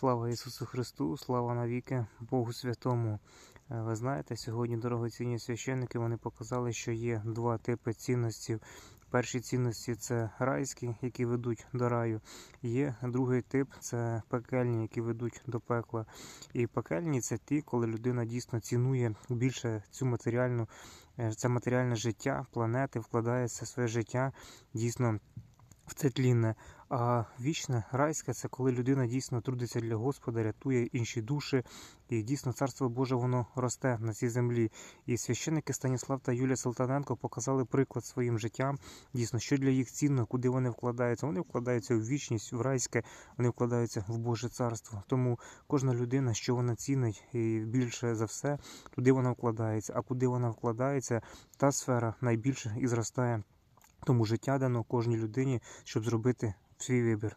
Слава Ісусу Христу, слава навіки Богу Святому. Е, Ви знаєте, сьогодні дорогоцінні священники вони показали, що є два типи цінностей. Перші цінності це райські, які ведуть до раю. Є другий тип це пекельні, які ведуть до пекла. І пекельні це ті, коли людина дійсно цінує більше цю матеріальну, е, це матеріальне життя, планети, вкладається в своє життя дійсно в це тлінне. А вічне райське це коли людина дійсно трудиться для Господа, рятує інші душі, і дійсно царство Боже воно росте на цій землі. І священники Станіслав та Юлія Салтаненко показали приклад своїм життям. Дійсно, що для їх цінно, куди вони вкладаються. Вони вкладаються в вічність, в райське, вони вкладаються в Боже царство. Тому кожна людина, що вона цінить, і більше за все, туди вона вкладається. А куди вона вкладається, та сфера найбільше і зростає. Тому життя дано кожній людині, щоб зробити свій вибір.